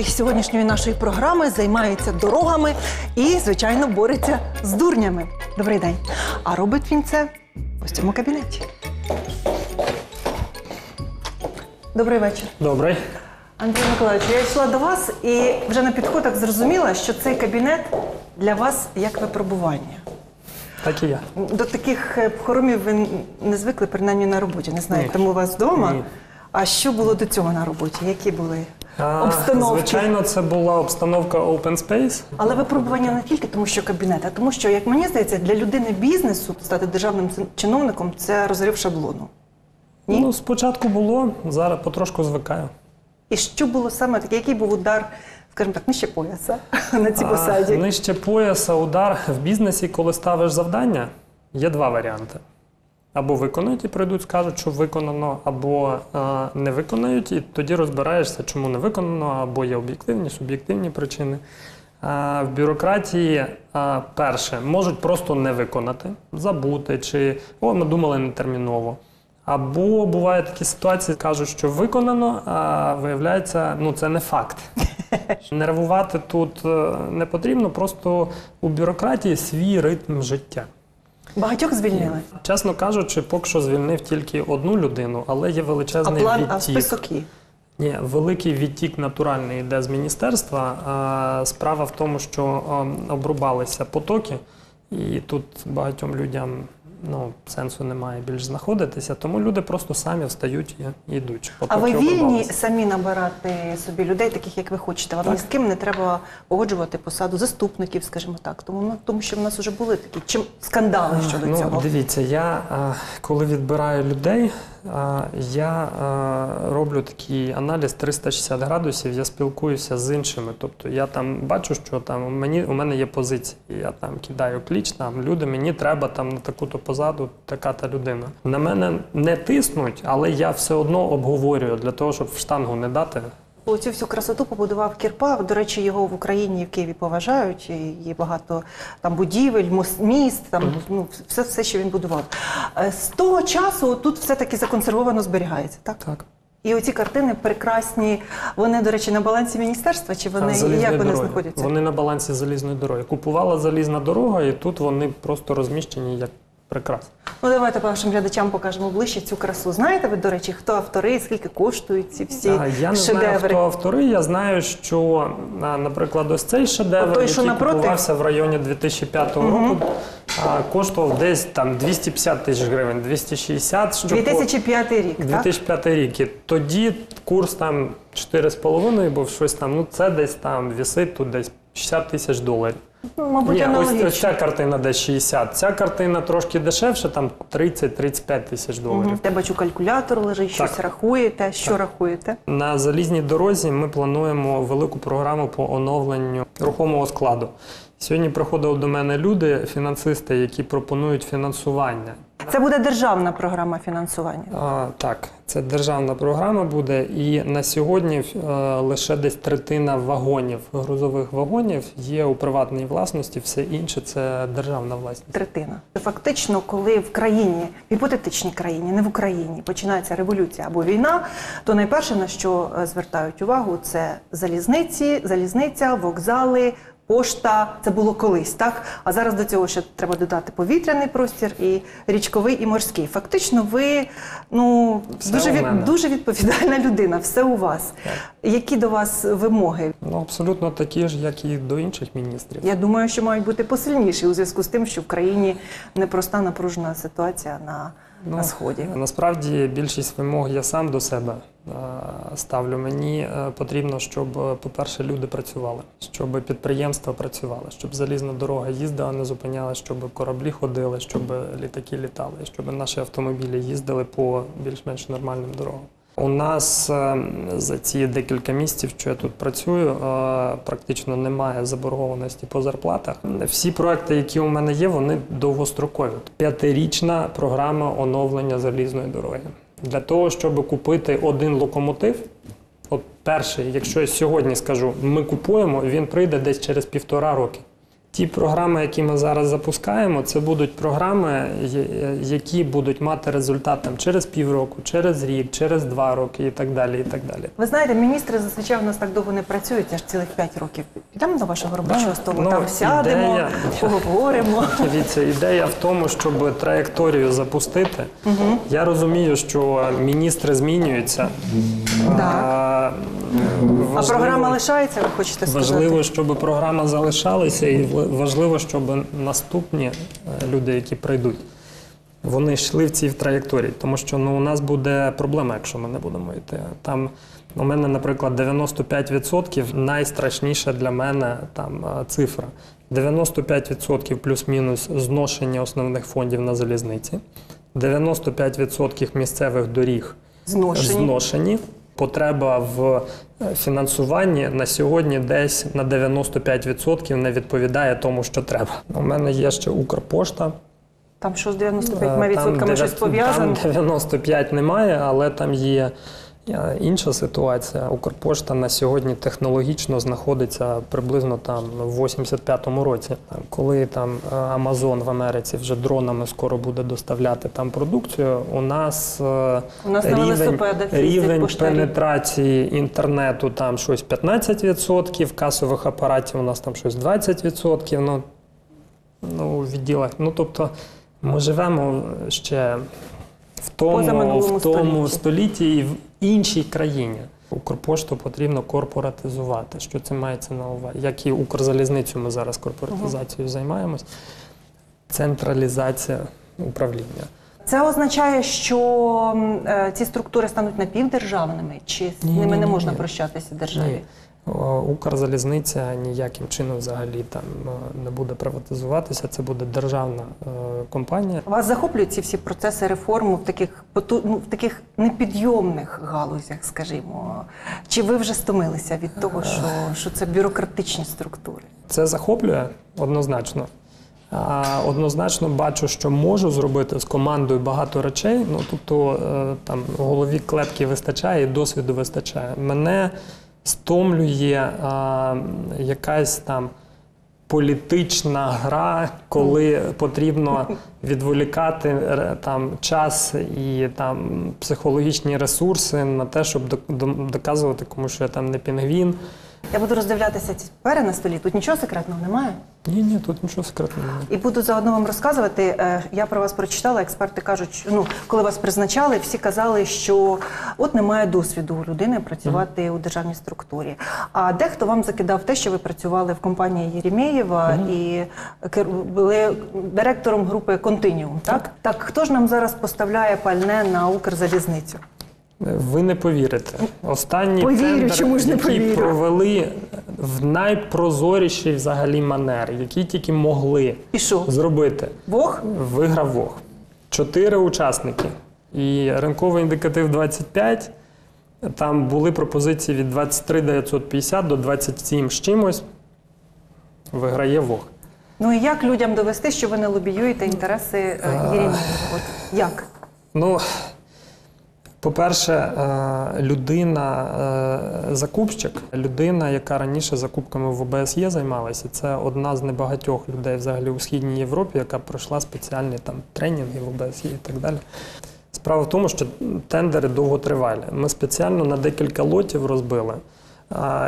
Герой сьогоднішньої нашої програми займається дорогами і, звичайно, бореться з дурнями. Добрий день. А робить він це ось в цьому кабінеті. Добрий вечір. Добрий. Андрій Миколаївич, я йшла до вас і вже на підходах зрозуміла, що цей кабінет для вас як випробування. Так і я. До таких е, хоромів ви не звикли, принаймні на роботі. Не знаю, Ні. там у вас вдома. Ні. А що було до цього на роботі? Які були обстановки? Звичайно, це була обстановка open space. Але випробування не тільки тому, що кабінет, а тому, що, як мені здається, для людини бізнесу стати державним чиновником це розрив шаблону. Ні? Ну, спочатку було, зараз потрошку звикаю. І що було саме таке? Який був удар, скажімо так, нижче пояса на цій А, посаді? нижче пояса удар в бізнесі, коли ставиш завдання, є два варіанти. Або виконують і прийдуть, скажуть, що виконано, або е, не виконають, і тоді розбираєшся, чому не виконано, або є об'єктивні, суб'єктивні причини. А в бюрократії, а, перше, можуть просто не виконати, забути, чи о, ми думали нетерміново. Або бувають такі ситуації, кажуть, що виконано, а виявляється, ну це не факт. Нервувати тут е, не потрібно, просто у бюрократії свій ритм життя. Багатьох звільнили. Чесно кажучи, поки що звільнив тільки одну людину, але є А величезний план, відтік. а список є. Ні, великий відтік натуральний йде з міністерства. А справа в тому, що ем, обрубалися потоки, і тут багатьом людям ну, сенсу немає більш знаходитися, тому люди просто самі встають і йдуть. А ви вільні самі набирати собі людей, таких як ви хочете. Вам ні з ким не треба погоджувати посаду заступників, скажімо так. Тому ну тому, що в нас вже були такі чим скандали щодо ну, цього. Дивіться, я коли відбираю людей, я роблю такий аналіз 360 градусів, я спілкуюся з іншими. Тобто я там бачу, що там мені у мене є позиції. Я там кидаю кліч, там люди, мені треба там на таку-то позаду, така та людина. На мене не тиснуть, але я все одно обговорюю для того, щоб в штангу не дати. Оцю всю красоту побудував Кірпа. До речі, його в Україні і в Києві поважають. і Є багато там будівель, міст, там ну все, все, що він будував. Е, З того часу тут все таки законсервовано зберігається, так? Так. І оці картини прекрасні. Вони, до речі, на балансі міністерства, чи вони Залізної як вони дороги. знаходяться? Вони на балансі залізної дороги. Купувала залізна дорога, і тут вони просто розміщені як прикрас. Ну давайте нашим глядачам покажемо ближче цю красу. Знаєте ви, до речі, хто автори, скільки коштують ці всі А, Я не знаю, хто автори. Я знаю, що, наприклад, ось цей шедевр, той, що який напроти? купувався в районі 2005 року, а, коштував десь там 250 тисяч гривень, 260, що по- 2005 рік, так? 2005 рік. І тоді курс там 4,5 був щось там. Ну це десь там вісить тут десь 60 тисяч доларів. Ну, мабуть, Ні, ось, ось ця картина десь 60. Ця картина трошки дешевше, там 30-35 тисяч доларів. Угу. Те бачу, калькулятор лежить, щось рахуєте. Що рахуєте? На залізній дорозі ми плануємо велику програму по оновленню рухомого складу. Сьогодні приходили до мене люди, фінансисти, які пропонують фінансування. Це буде державна програма фінансування. А, так, це державна програма буде, і на сьогодні е, лише десь третина вагонів, грузових вагонів є у приватній власності, все інше це державна власність. Третина. Фактично, коли в країні, в гіпотетичній країні, не в Україні, починається революція або війна, то найперше на що е, звертають увагу, це залізниці, залізниця, вокзали. Пошта це було колись, так а зараз до цього ще треба додати повітряний простір і річковий, і морський. Фактично, ви ну Все дуже від, дуже відповідальна людина. Все у вас. Які до вас вимоги? Ну абсолютно такі ж, як і до інших міністрів. Я думаю, що мають бути посильніші у зв'язку з тим, що в країні непроста напружена ситуація на, Ну, на сході. Насправді більшість вимог я сам до себе е, ставлю. Мені е, потрібно, щоб, е, по-перше, люди працювали, щоб підприємства працювали, щоб залізна дорога їздила, не зупинялась, щоб кораблі ходили, щоб літаки літали, щоб наші автомобілі їздили по більш-менш нормальним дорогам. У нас е, за ці декілька місяців, що я тут працюю, е, практично немає заборгованості по зарплатах. Всі проекти, які у мене є, вони довгострокові. П'ятирічна програма оновлення залізної дороги. Для того, щоб купити один локомотив, от перший, якщо я сьогодні скажу, ми купуємо, він прийде десь через півтора роки. Ті програми, які ми зараз запускаємо, це будуть програми, які будуть мати результат там через півроку, через рік, через два роки і так далі. І так далі. Ви знаєте, міністри зазвичай у нас так довго не працюють, аж цілих 5 років. Підемо до вашого робочого столу, ну, там сядемо, ідея- поговоримо. Дивіться, ідея в тому, щоб траєкторію запустити. Я розумію, що міністри змінюються. Так. А, А програма лишається, ви хочете сказати? Важливо, щоб програма залишалася, і в- важливо, щоб наступні е, люди, які прийдуть, вони йшли в цій траєкторії. Тому що ну, у нас буде проблема, якщо ми не будемо йти. Там у мене, наприклад, 95% найстрашніша для мене там е, цифра. 95% плюс-мінус зношення основних фондів на залізниці, 95% місцевих доріг Зношені. зношені. Потреба в е, фінансуванні на сьогодні десь на 95% не відповідає тому, що треба. У мене є ще Укрпошта. Там що з Е, 95% там щось пов'язано? Там 95 немає, але там є е, інша ситуація. Укрпошта на сьогодні технологічно знаходиться приблизно там в 85-му році. Коли там е, Amazon в Америці вже дронами скоро буде доставляти там продукцію, у нас, е, У нас їздять рівень пенетрації інтернету там щось 15%, касових апаратів у нас там щось 20%. Ну, ну, у відділах. Ну, тобто, ми живемо ще в тому, в тому столітті. і в іншій країні. Укрпошту потрібно корпоратизувати. Що це мається на увазі? Як і Укрзалізницю ми зараз корпоратизацією займаємось. Централізація управління. Це означає, що е, ці структури стануть напівдержавними, чи з ними ні, не ні, можна ні. прощатися державі? О, Укрзалізниця ніяким чином взагалі там е, не буде приватизуватися. Це буде державна е, компанія. Вас захоплюють ці всі процеси реформ в таких ну, в таких непідйомних галузях, скажімо. Чи ви вже стомилися від того, що, що це бюрократичні структури? Це захоплює однозначно. Однозначно бачу, що можу зробити з командою багато речей. Ну тобто е, там голові клепки вистачає, і досвіду вистачає. Мене стомлює а, якась там політична гра, коли потрібно відволікати е, там час і там психологічні ресурси на те, щоб док- доказувати комусь, що я там не пінгвін. Я буду роздивлятися ці папери на столі. Тут нічого секретного немає. Ні, ні, тут нічого секретного немає. І буду заодно вам розказувати. е, Я про вас прочитала. Експерти кажуть, ну коли вас призначали, всі казали, що от немає досвіду у людини працювати у державній структурі. А дехто вам закидав те, що ви працювали в компанії Єремєєва і були директором групи Континіум. Так так хто ж нам зараз поставляє пальне на Укрзалізницю? Ви не повірите. Останній Повірю, тендер, чому ж не повірю? провели в найпрозоріший взагалі манер, який тільки могли І що? зробити. Бог? Виграв Вог. Чотири учасники. І ринковий індикатив 25. Там були пропозиції від 23 950 до 27 з чимось. Виграє Вог. Ну і як людям довести, що ви не лобіюєте інтереси е, Єремєєва? От як? Ну, по-перше, е, людина, е, людина, яка раніше закупками в ОБСЄ займалася, це одна з небагатьох людей взагалі у східній Європі, яка пройшла спеціальні там тренінги в ОБСЄ і так далі. Справа в тому, що тендери довготривалі. Ми спеціально на декілька лотів розбили.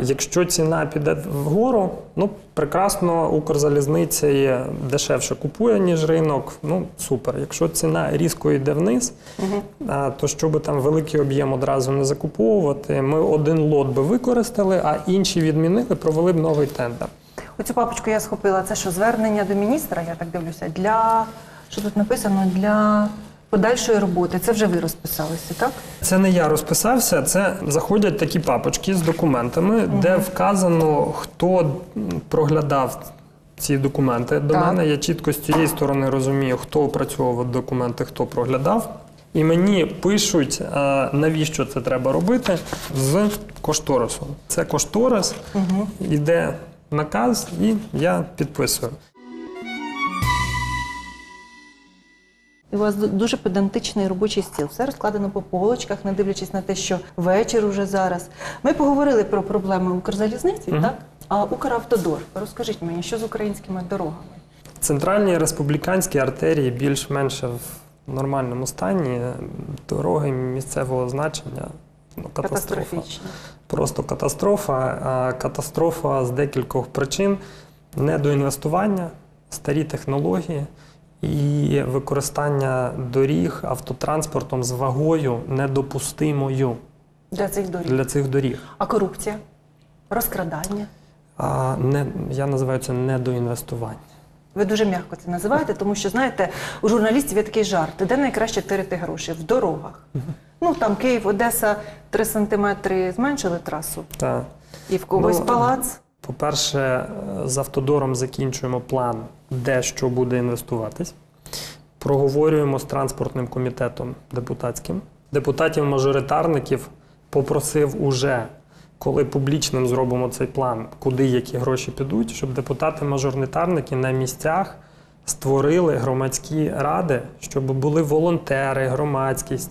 Якщо ціна піде вгору, ну прекрасно, Укрзалізниця є дешевше купує, ніж ринок. Ну супер. Якщо ціна різко йде вниз, то щоб там великий об'єм одразу не закуповувати, ми один лот би використали, а інші відмінили, провели б новий тендер. Оцю папочку я схопила. Це що, звернення до міністра, я так дивлюся, для що тут написано для подальшої роботи. Це вже ви розписалися, так? Це не я розписався, це заходять такі папочки з документами, де вказано, хто проглядав ці документи до Так. мене. Я чітко з цієї сторони розумію, хто опрацьовував документи, хто проглядав. І мені пишуть, навіщо це треба робити з кошторисом. Це кошторис, іде наказ, і я підписую. І у вас дуже педантичний робочий стіл. Все розкладено по полочках, не дивлячись на те, що вечір уже зараз. Ми поговорили про проблеми Укрзалізниці, так? А Укравтодор, розкажіть мені, що з українськими дорогами? Центральні республіканські артерії більш-менш в нормальному стані. Дороги місцевого значення ну, катастрофа. Просто катастрофа. А катастрофа з декількох причин: недоінвестування, старі технології і використання доріг автотранспортом з вагою недопустимою Для цих доріг. для цих доріг. А корупція, розкрадання. А не я називаю це недоінвестування. Ви дуже м'яко це називаєте, тому що знаєте, у журналістів є такий жарт, де найкраще тирити гроші в дорогах. Ну там Київ, Одеса 3 сантиметри зменшили трасу, Та і в когось Ну, палац. По-перше, е, з автодором закінчуємо план, де що буде інвестуватись. Проговорюємо з транспортним комітетом депутатським. Депутатів-мажоритарників попросив уже, коли публічним зробимо цей план, куди які гроші підуть, щоб депутати-мажоритарники на місцях створили громадські ради, щоб були волонтери, громадськість,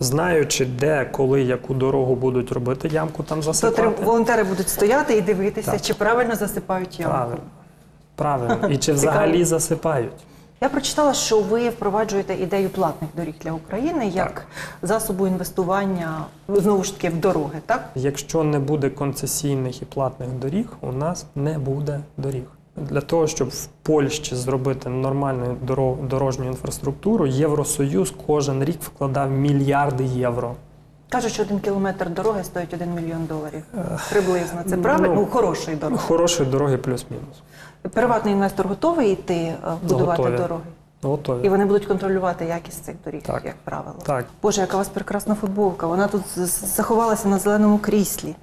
знаючи, де, коли, яку дорогу будуть робити, ямку там засипати. треба- волонтери будуть стояти і дивитися, Так. чи правильно засипають ямку. Правильно. Правильно. І чи взагалі засипають? Я прочитала, що ви впроваджуєте ідею платних доріг для України як засобу інвестування знову ж таки в дороги, так? Якщо не буде концесійних і платних доріг, у нас не буде доріг. Для того, щоб в Польщі зробити нормальну доро- дорожню інфраструктуру, Євросоюз кожен рік вкладав мільярди євро. Кажуть, що один кілометр дороги стоїть один мільйон доларів. Приблизно. Це правильно? ну, Ну, хорошої дороги. Хорошої дороги плюс-мінус. Приватний інвестор готовий йти е, будувати Готові. дороги. І вони будуть контролювати якість цих доріг, Так. як правило. Так. Боже, яка у вас прекрасна футболка. Вона тут заховалася на зеленому кріслі.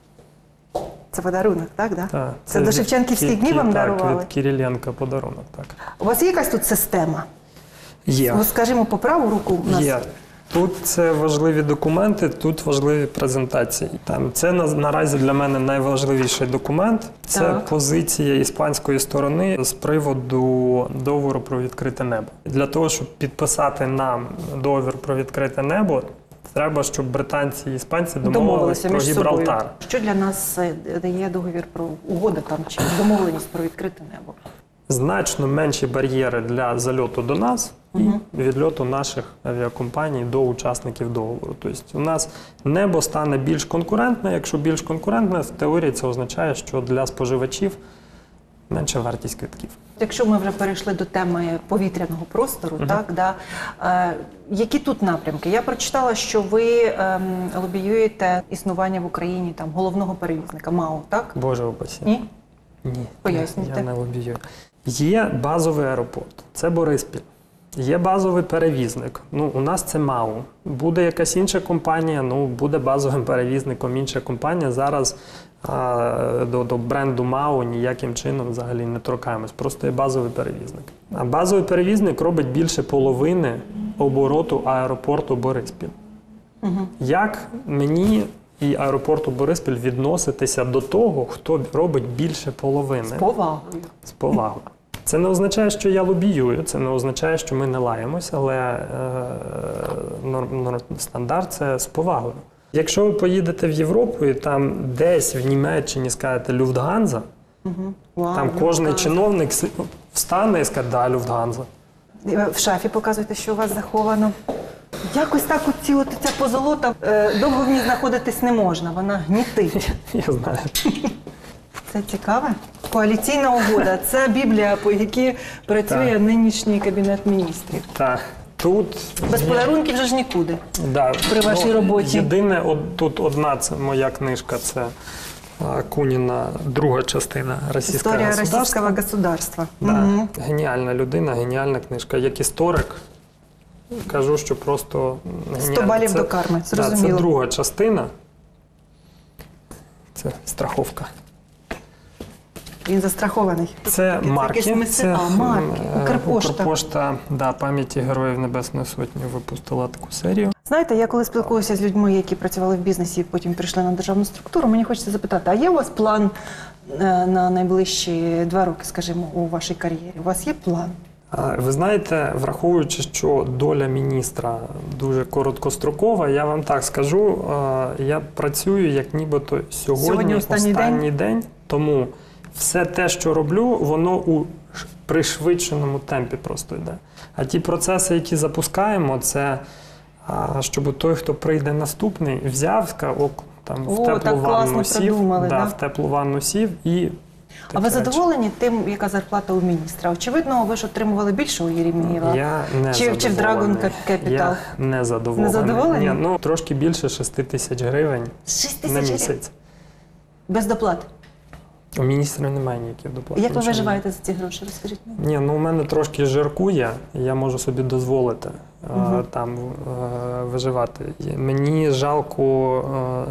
Це подарунок, так? Да? Так, Це до Шевченківських Кі- днів вам так, від Кириленка подарунок, так. У вас є якась тут система? Є. Ну, скажімо, по праву руку у нас Є. Тут це важливі документи, тут важливі презентації. Там це на, наразі для мене найважливіший документ. Це Так. позиція іспанської сторони з приводу договору про відкрите небо. Для того, щоб підписати нам договір про відкрите небо, треба, щоб британці і іспанці домовилися про між собою. Гібралтар. Що для нас е, дає договір про угода там чи домовленість про відкрите небо? Значно менші бар'єри для зальоту до нас і відльоту наших авіакомпаній до учасників договору. Тобто у нас небо стане більш конкурентне. Якщо більш конкурентне, в теорії це означає, що для споживачів менша вартість квитків. Якщо ми вже перейшли до теми повітряного простору, так да е, які тут напрямки? Я прочитала, що ви ем, лобіюєте існування в Україні там головного перевізника МАУ, так? Боже упасі. Ні? Ні, Пояснюйте. я не лобію. Є базовий аеропорт, це Бориспіль. Є базовий перевізник. Ну, у нас це МАУ. Буде якась інша компанія, ну буде базовим перевізником інша компанія. Зараз а, до, до бренду МАУ ніяким чином взагалі не торкаємось. Просто є базовий перевізник. А базовий перевізник робить більше половини обороту аеропорту Бориспіль. Угу. Як мені і аеропорту Бориспіль відноситися до того, хто робить більше половини? З повагою. з повагою. Це не означає, що я лобіюю, це не означає, що ми не лаємось, але е, норм, норм, стандарт це з повагою. Якщо ви поїдете в Європу і там десь в Німеччині скажете Люфтганза, Угу. Вау, там кожен так. чиновник встане і скаже, да, Люфтганза. Е, В шафі показуєте, що у вас заховано. Якось так оці, от ця позолота е, довго в ній знаходитись не можна, вона гнітить. Я знаю. Це цікаве. Коаліційна угода це біблія, по якій працює нинішній кабінет міністрів. Так. Тут Без подарунків же ж нікуди. Да. При вашій роботі. Єдине, от, тут одна це моя книжка, це Куніна, друга частина російського Історія государства. російського государства. Да. Мгм. Геніальна людина, геніальна книжка. Як історик, кажу, що просто геніальна. 100 балів Це- до карми, Да, це друга частина. Це страховка. Він застрахований. Це марки. Це а, марки. е, Укрпошта. Укрпошта да, пам'яті Героїв Небесної Сотні випустила таку серію. Знаєте, я коли спілкуюся з людьми, які працювали в бізнесі і потім прийшли на державну структуру, мені хочеться запитати, а є у вас план е, на найближчі два роки, скажімо, у вашій кар'єрі? У вас є план? Ви знаєте, враховуючи, що доля міністра дуже короткострокова, я вам так скажу. е, Я працюю як нібито сьогодні, Сьогодні останній день. Тому все те, що роблю, воно у пришвидшеному темпі просто йде. А ті процеси, які запускаємо, це щоб той, хто прийде наступний, взяв, ок, там в О, так теплу ванну сів, да, да? в теплу ванну сів і. А ви речі. задоволені тим, яка зарплата у міністра? Очевидно, ви ж отримували більше у Єремієва. Я не Чи- чи в. Dragon Capital? Я не задоволений. Не задоволений? Ні, ну трошки більше 6 тисяч гривень 6 на тисяч гривень. Без доплат. У міністра немає ніяких доплат. Як ви нічого. виживаєте за ці гроші? Розкажіть мені. Ні, ну у мене трошки жиркує, я можу собі дозволити е, Мгм. там е, виживати. І Мені жалко,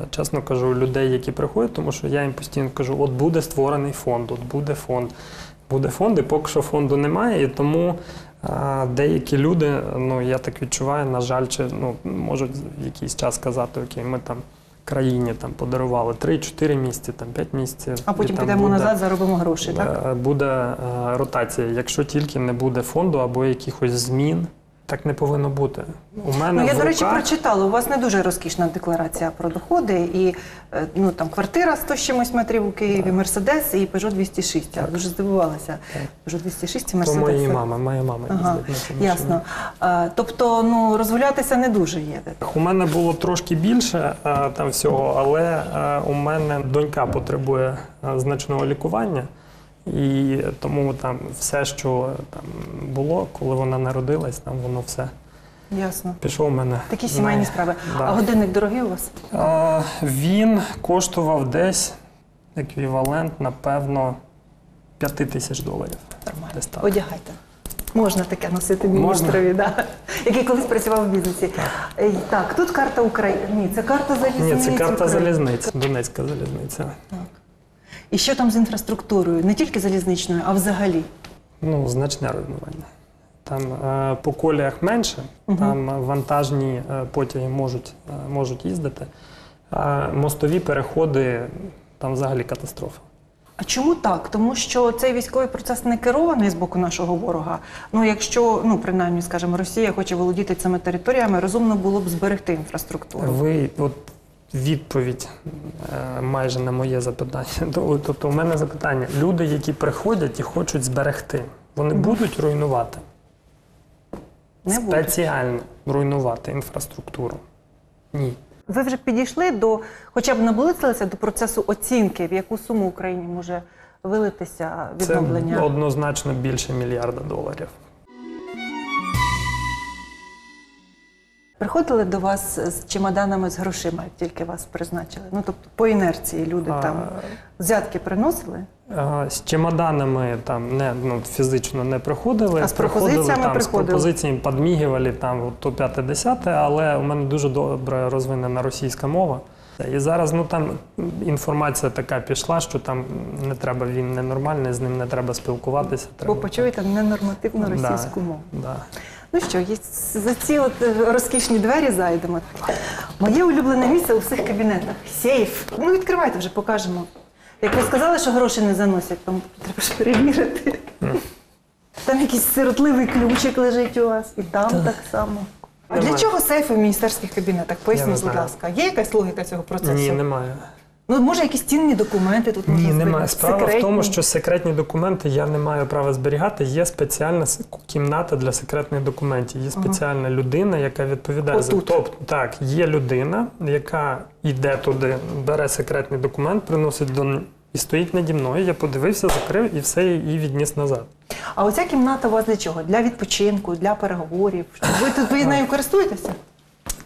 е, чесно кажу, людей, які приходять, тому що я їм постійно кажу: от буде створений фонд, от буде фонд. Буде фонд, і поки що фонду немає, і тому е, деякі люди, ну я так відчуваю, на жаль, чи ну можуть якийсь час сказати, окей, ми там країні там подарували 3-4 місяці, там 5 місяців. А потім і там підемо буде- назад, заробимо гроші, так? Е, Буде е, ротація, якщо тільки не буде фонду або якихось змін, так не повинно бути. У мене Ну, я, в до речі, руках- прочитала, у вас не дуже розкішна декларація про доходи, і е, ну, там квартира 100 з чимось метрів у Києві, Мерседес і Peugeot 206. Я дуже здивувалася. Так. Peugeot 206 і то Мерседес. моєї мами, моя мама Ага, їздить. Ясно. Е, Тобто, ну, розгулятися не дуже є. У мене було трошки більше е, там всього, але е, у мене донька потребує значного лікування. І тому там все, що там було, коли вона народилась, там воно все Ясно. пішло у мене. Такі сімейні на- справи. Да. А годинник дорогий у вас? Е, Він коштував десь еквівалент, напевно, 5 тисяч доларів. Нормально. Десь так. Одягайте. Можна таке носити Можна? міністрові, да. який колись працював в бізнесі. Е, Так, тут карта України. Ні, це карта залізниці. Ні, це карта України. залізниці, Донецька залізниця. Так. І що там з інфраструктурою? Не тільки залізничною, а взагалі. Ну, значне руйнування. Там е, по коліях менше, Мгм. там вантажні е, потяги можуть, е, можуть їздити. А мостові переходи там взагалі катастрофа. А чому так? Тому що цей військовий процес не керований з боку нашого ворога. Ну, якщо, ну принаймні, скажімо, Росія хоче володіти цими територіями, розумно було б зберегти інфраструктуру. Ви от відповідь е, майже на моє запитання. Тобто, у мене запитання: люди, які приходять і хочуть зберегти, вони будуть руйнувати Не будуть. спеціально руйнувати інфраструктуру? Ні. Ви вже підійшли до, хоча б наблизилися до процесу оцінки, в яку суму Україні може вилитися Це відновлення. однозначно більше мільярда доларів. Приходили до вас з чемоданами з грошима, як тільки вас призначили. Ну тобто по інерції люди А, там взятки приносили. а, З чемоданами там не ну, фізично не приходили. А з приходили там, приходили? З пропозиціями підмігували там то п'яте десяте, але у мене дуже добре розвинена російська мова. І зараз ну там інформація така пішла, що там не треба, він ненормальний, з ним не треба спілкуватися. Бо почуєте ненормативну Да. російську мову. Да. Ну що, є- за ці от е, розкішні двері зайдемо. Моє улюблене місце у всіх кабінетах. Сейф. Ну відкривайте вже, покажемо. Як ви сказали, що гроші не заносять, то треба ж перевірити. Там якийсь сиротливий ключик лежить у вас, і там так само. А для чого сейфи в міністерських кабінетах? Поясніть, будь ласка. Є якась логіка цього процесу? Ні, немає. Ну, може, якісь цінні документи тут можна Ні, немає. Справа в тому, що секретні документи я не маю права зберігати. Є спеціальна кімната для секретних документів. Є спеціальна людина, яка відповідає за Отут. тобто, так, є людина, яка йде туди, бере секретний документ, приносить до і стоїть наді мною. Я подивився, закрив і все і відніс назад. А оця кімната у вас для чого? Для відпочинку, для переговорів. Ви тут ви нею користуєтеся?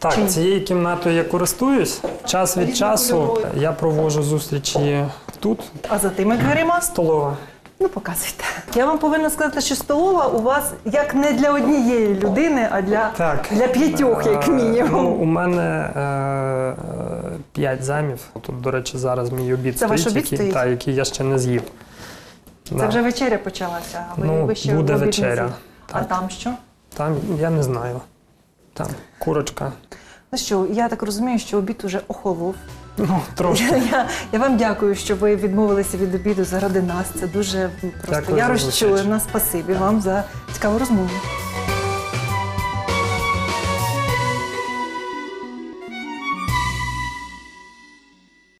Так, Чи ні? цією кімнатою я користуюсь. Час від часу я проводжу зустрічі тут. А за тими дверима? Столова. Ну, показуйте. Я вам повинна сказати, що столова у вас як не для однієї людини, а для, Так. для п'ятьох, як Е, мінімум. Ну, у мене е, е, п'ять замів. Тут, до речі, зараз мій обід Це ваш стоїть, обід який, стоїть? Та, який я ще не з'їв. Це Да. вже вечеря почалася, а ви, Ну, ви ще буде обід не вечеря. з'їли. А Так. там що? Там я не знаю. Там курочка. Ну що, я так розумію, що обід уже охолов. Ну, трошки. Я, я вам дякую, що ви відмовилися від обіду заради нас. Це дуже просто Дякую я за розчулена. Спасибі вам за цікаву розмову.